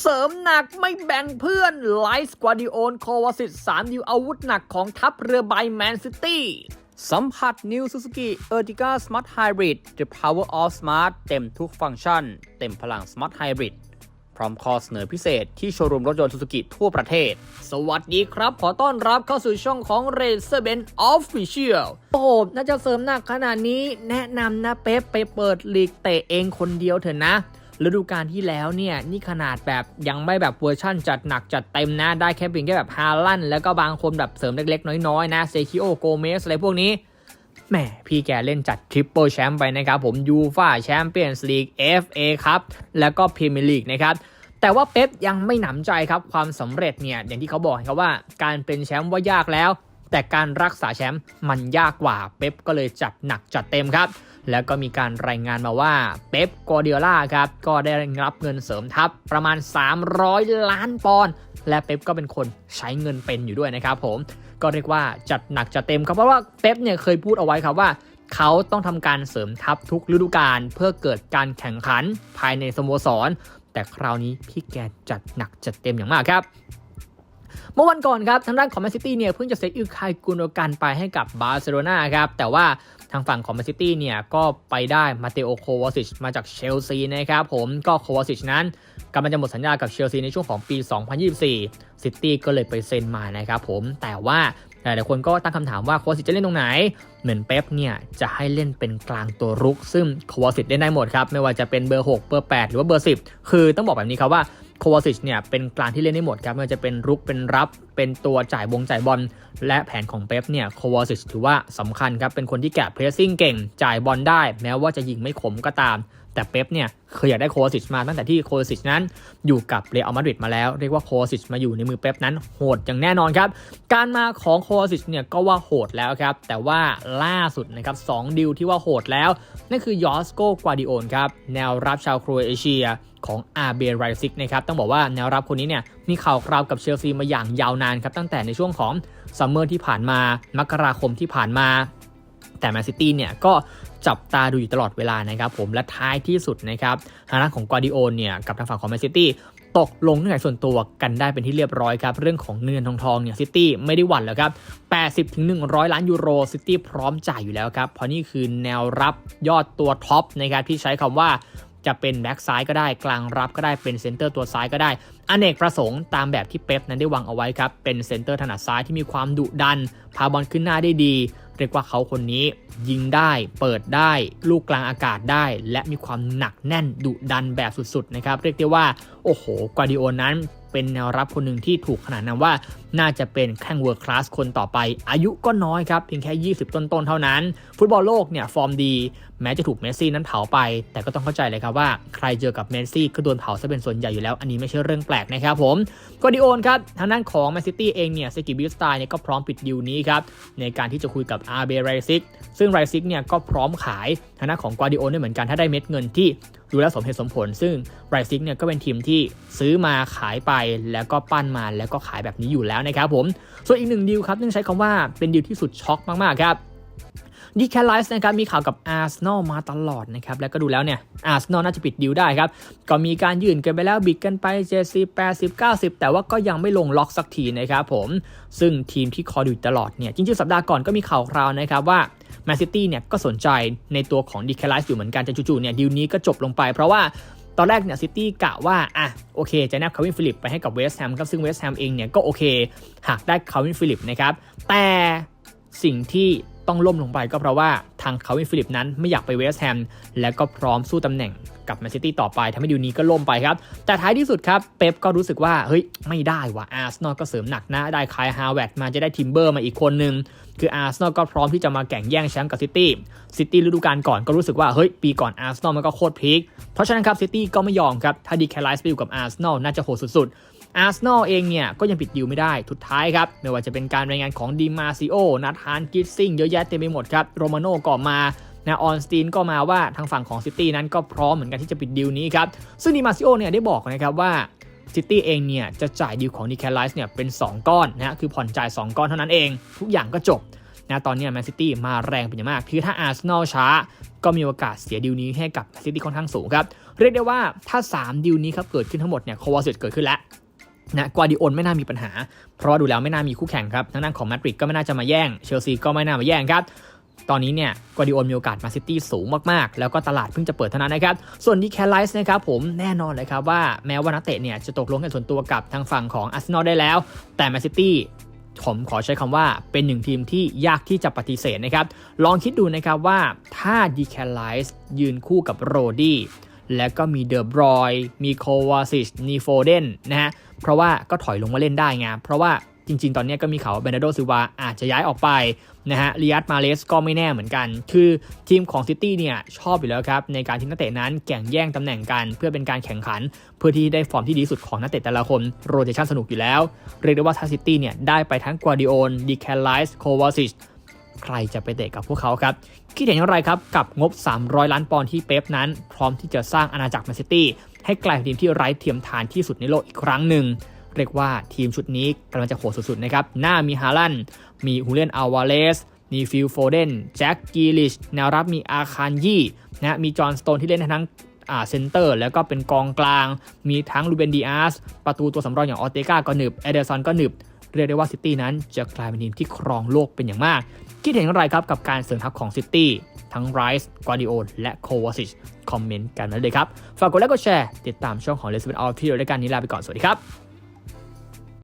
เสริมหนักไม่แบ่งเพื่อนไลส์กวาดิโอนโควาสิต3ดิวอาวุธหนักของทัพเรือใบแมนซิตี้สัมผัส New Suzuki Ertiga Smart Hybrid The Power of Smart เต็มทุกฟังก์ชัน เต็มพลัง Smart Hybrid พร้อมข้อเสนอพิเศษที่โชว์รูมรถยนต์ Suzuki ทั่วประเทศ สวัสดีครับ ขอต้อนรับเข้าสู่ช่องของ Racer Ben Official โอ้โหน่าจะเสริมหนักขนาดนี้แนะนำนะเป๊ปไปเปิดลีกเตะเองคนเดียวเถอะนะ ฤดูกาลที่แล้วเนี่ยนี่ขนาดแบบยังไม่แบบเวอร์ชั่นจัดหนักจัดเต็มนะ ได้แค่เพียงแค่แบบฮาลันแล้วก็บางคนแบบเสริมเล็กๆ น้อยๆ นะเซคิโอโกเมสอะไรพวกนี้แหมพี่แกเล่นจัดทริปเปิลแชมป์ไปนะครับ ผมยูฟ่าแชมเปี้ยนส์ลีก FA ครับแล้วก็พรีเมียร์ลีกนะครับแต่ว่าเป๊ปยังไม่หนำใจครับความสำเร็จเนี่ยอย่างที่เขาบอกครับว่าการเป็นแชมป์ว่ายากแล้ว แต่การรักษาแชมป์มันยากกว่าเป๊ปก็เลยจัดหนักจัดเต็มครับ แล้วก็มีการรายงานมาว่าเป๊ปกอร์เดียล่าครับก็ได้รับเงินเสริมทัพประมาณ 300 ล้านปอนด์และเป๊ปก็เป็นคนใช้เงินเป็นอยู่ด้วยนะครับผมก็เรียกว่าจัดหนักจัดเต็มครับเพราะว่าเป๊ปเนี่ยเคยพูดเอาไว้ครับว่าเขาต้องทำการเสริมทัพทุกฤดูกาลเพื่อเกิดการแข่งขันภายในสโมสร แต่คราวนี้พี่แกจัดหนักจัดเต็มอย่างมากครับ เมื่อวันก่อนครับทางด้านของแมนซิตี้เนี่ยเพิ่งจะเซ็ตอิลคายกุนโอกันไปให้กับบาร์เซโลนาครับแต่ว่า ทางฝั่งของแมนซิตี้เนี่ยก็ไปได้มาเตโอโควาซิชมาจากเชลซีนะครับผมก็โควาซิชนั้นกำลังจะหมดสัญญากับเชลซีในช่วงของปี 2024 ซิตี้ก็เลยไปเซ็นมานะครับผมแต่ว่าหลายๆคนก็ตั้งคำถามว่าโควาซิชจะเล่นตรงไหน เหมือนเป๊ปเนี่ยจะให้เล่นเป็นกลางตัวรุก ซึ่งโควาซิชเล่นได้หมดครับไม่ว่าจะเป็นเบอร์ 6 เบอร์ 8 หรือว่าเบอร์ 10 คือต้องบอกแบบนี้ครับว่า โควาซิชเนี่ยเป็นกลางที่เล่นได้หมดครับไม่ว่าจะเป็นรุกเป็นรับ เป็นตัวจ่ายวงจ่ายบอล และแผนของเป๊ปเนี่ยโควาซิชถือว่าสำคัญครับเป็นคนที่แกะเพรสซิ่งเก่งจ่ายบอลได้ แม้ว่าจะยิงไม่ขมก็ตาม แต่เป๊ปเนี่ยเคยอยากได้โควาซิชมาตั้งแต่ที่โควาซิชนั้นอยู่กับเรอัลมาดริดมาแล้ว เรียกว่าโควาซิชมาอยู่ในมือเป๊ปนั้นโหดอย่างแน่นอนครับ การมาของโควาซิชเนี่ยก็ว่าโหดแล้วครับ แต่ว่าล่าสุดนะครับสองดิวที่ว่าโหดแล้ว นั่นคือยอสโกกวาดิโอนครับ แนวรับชาวโครเอเชียของอาเบไรซิกนะครับ ต้องบอกว่าแนวรับคนนี้เนี่ยมีข่าวคราวกับเชลซีมาอย่างยาวนานครับ ตั้งแต่ในช่วงของซัมเมอร์ที่ผ่านมามกราคมที่ผ่านมาแต่แมนซิตี้เนี่ยก็ จับตาดูอยู่ตลอดเวลานะครับผมและท้ายที่สุดนะครับทางด้านของกวาดิโอนเนี่ยกับทางฝั่งของแมนซิตี้ตกลงเงื่อนไขส่วนตัวกันได้เป็นที่เรียบร้อยครับ เรื่องของเงินทองทองเนี่ยซิตี้ไม่ได้หวั่นแล้วครับ 80ถึง100 ล้านยูโรซิตี้พร้อมจ่ายอยู่แล้วครับ เพราะนี่คือแนวรับยอดตัวท็อปนะครับที่ใช้คำว่าจะเป็นแบ็กซ้ายก็ได้กลางรับก็ได้เป็นเซนเตอร์ตัวซ้ายก็ได้ อเนกประสงค์ตามแบบที่เป๊ปนั้นได้วางเอาไว้ครับ เป็นเซนเตอร์ถนัดซ้ายที่มีความดุดัน พาบอลขึ้นหน้าได้ดี เรียกว่าเขาคนนี้ยิงได้ เปิดได้ ลูกกลางอากาศได้ และมีความหนักแน่นดุดันแบบสุดๆนะครับ เรียกได้ว่า โอ้โห กวาดิโอนั้นเป็นแนวรับคนหนึ่งที่ถูกขนานนามว่า น่าจะเป็นแข้งเวิร์คลาสคนต่อไป อายุก็น้อยครับเพียงแค่ 20 ต้นๆเท่านั้น ฟุตบอลโลกเนี่ยฟอร์มดี แม้จะถูกเมสซี่นั้นเผาไป แต่ก็ต้องเข้าใจเลยครับว่าใครเจอกับเมสซี่ก็โดนเผาซะเป็นส่วนใหญ่อยู่แล้ว อันนี้ไม่ใช่เรื่องแปลกนะครับผมกวาดิโอนครับทางด้านของแมนซิตี้เองเนี่ยเซกิบิสไตน์เนี่ยก็พร้อมปิดดิวนี้ครับในการที่จะคุยกับอาร์เบไรซิกซึ่งไรซิกเนี่ยก็พร้อมขายทางด้านของกวาดิโอนด้วยเหมือนกันถ้าได้เม็ดเงินที่ดูแลวสมเหตุสมผล ซึ่งไรซิกเนี่ยก็เป็นทีมที่ซื้อมาขายไปแล้วก็ปั้นมาแล้วก็ขายแบบนี้อยู่แล้วนะครับผม ส่วนอีกหนึ่งดีลครับต้องใช้คำว่าเป็นดีลที่สุดช็อกมากๆครับดีแคลไลส์นะครับมีข่าวกับอาร์เซนอลมาตลอดนะครับแล้วก็ดูแล้วเนี่ยอาร์เซนอลน่าจะปิดดีลได้ครับก็มีการยื่นกันไปแล้วบิดกันไปเจซี80 90 แต่ว่าก็ยังไม่ลงล็อกสักทีนะครับผม ซึ่งทีมที่คอยดูอยู่ตลอดเนี่ยจริงๆสัปดาห์ก่อนก็มีข่าวคราวนะครับว่าแมนซิตี้เนี่ยก็สนใจในตัวของดีแคลไลส์อยู่เหมือนกันแต่จู่ๆเนี่ยดีลนี้ก็จบลงไปเพราะว่า ตอนแรกเนี่ยซิตี้กะว่าอะโอเคจะแนบคาวินฟิลิปไปให้กับเวสต์แฮมครับซึ่งเวสต์แฮมเองเนี่ยก็โอเค หากได้คาวินฟิลิปนะครับแต่สิ่งที่ต้องล่มลงไปก็เพราะว่าทางคาวินฟิลิปนั้นไม่อยากไปเวสต์แฮมและก็พร้อมสู้ตำแหน่งกับแมนซิตี้ต่อไปทำให้ดีลนี้ก็ล่มไปครับ แต่ท้ายที่สุดครับเป๊ปก็รู้สึกว่า เฮ้ย ไม่ได้ว่ะอาร์เซนอลก็เสริมหนักนะ ได้คายฮาวเวิร์ดมาจะได้ทิมเบอร์มาอีกคนนึง คืออาร์เซนอลก็พร้อมที่จะมาแข่งแย่งแชมป์กับซิตี้ซิตี้ฤดูกาลก่อนก็รู้สึกว่า เฮ้ย ปีก่อนอาร์เซนอลมันก็โคตรพีคเพราะฉะนั้นครับซิตี้ก็ไม่ยอมครับถ้าดีแคลไลส์ไปอยู่กับอาร์เซนอลน่าจะโหดสุดๆ อาร์เซนอลเองเนี่ยก็ยังปิดดิวไม่ได้ทุดท้ายครับ ไม่ว่าจะเป็นการรายงานของดีมาซิโอนาธานกิตซิงเยอะแยะเต็มไปหมดครับ โรมาโน่ก็มานะออนสตีนก็มาว่าทางฝั่งของซิตี้นั้นก็พร้อมเหมือนกันที่จะปิดดีลนี้ครับ ซึ่งดีมาซิโอเนี่ยได้บอกนะครับว่าซิตี้เองเนี่ยจะจ่ายดีลของดีแคลไลส์เนี่ยเป็น 2 ก้อนนะคือผ่อนจ่าย 2 ก้อนเท่านั้นเอง ทุกอย่างก็จบนะตอนนี้แมนซิตี้มาแรงเป็นอย่างมากคือถ้าอาร์เซนอลช้า ก็มีโอกาสเสียดีลนี้ให้กับซิตี้ค่อนข้างสูงครับ เรียกได้ว่าถ้า 3 ดิวนี้ครับเกิดขึ้นทั้งหมดเนี่ยโควาซิตเกิดขึ้นแล้ว นะกวาดิโอนไม่น่ามีปัญหา เพราะดูแล้วไม่น่ามีคู่แข่งครับทางด้านของมาดริดก็ไม่น่าจะมาแย่ง เชลซีก็ไม่น่ามาแย่งครับ ตอนนี้เนี่ยกวาดิโอนมีโอกาสมาซิตี้สูงมากๆ แล้วก็ตลาดเพิ่งจะเปิดเท่านั้นนะครับ ส่วนดีแคลไลส์นะครับผมแน่นอนเลยครับว่าแม้ว่านักเตะเนี่ยจะตกลงกันส่วนตัวกับทางฝั่งของอาร์เซนอลได้แล้ว แต่แมนซิตี้ผมขอใช้คำว่าเป็นหนึ่งทีมที่ยากที่จะปฏิเสธนะครับ ลองคิดดูนะครับว่าถ้าดีแคลไลส์ยืนคู่กับโรดี้ แล้วก็มีเดอบรอย มีโควาซิชนีโฟเดนนะฮะ เพราะว่าก็ถอยลงมาเล่นได้ไง เพราะว่าจริง ๆ ตอนนี้ก็มีข่าวว่าเบนโดซิวาอาจจะย้ายออกไปนะฮะริยัตมาเลสก็ไม่แน่เหมือนกัน คือทีมของซิตี้เนี่ยชอบอยู่แล้วครับ ในการที่นักเตะนั้นแข่งแย่งตำแหน่งกัน เพื่อเป็นการแข่งขัน เพื่อที่ได้ฟอร์มที่ดีสุดของนักเตะแต่ละคนโรเตชันสนุกอยู่แล้ว เรียกได้ว่าถ้าซิตี้เนี่ยได้ไปทั้งกวาดิโอนดีแคลไลส์โควาซิช ใครจะไปเตะกับพวกเขาครับ คิดเห็นอย่างไรครับกับงบ 300 ล้านปอนด์ที่เป๊ปนั้น พร้อมที่จะสร้างอาณาจักรแมนซิตี้ให้กลายเป็นทีมที่ไร้เทียมทานที่สุดในโลกอีกครั้งหนึ่ง เรียกว่าทีมชุดนี้กำลังจะโหดสุดๆนะครับ หน้ามีฮาลันมีฮูเลนอาวาเลสมีฟิลโฟเดนแจ็คกีลิชแนวรับมีอาคารยี่นะมีจอห์นสโตนที่เล่นทั้งเซนเตอร์ แล้วก็เป็นกองกลาง มีทั้งลูเบนดีอาสประตูตัวสำรองอย่างออเตกาก็หนึบเอเดอร์สันก็หนึบ เรียกได้ว่าซิตี้นั้นจะกลายเป็นทีมที่ครองโลกเป็นอย่างมาก คิดเห็นอย่างไรครับกับการเสริมทัพของซิตี้ทั้งไรส์กวาดิโอและโควาซิชคอมเมนต์กันมาเลยครับ ฝากกดไลค์กดแชร์ ติดตามช่องของเลสเ n นออฟที่เราด้วยกันนี้ลาไปก่อน สวัสดีครับ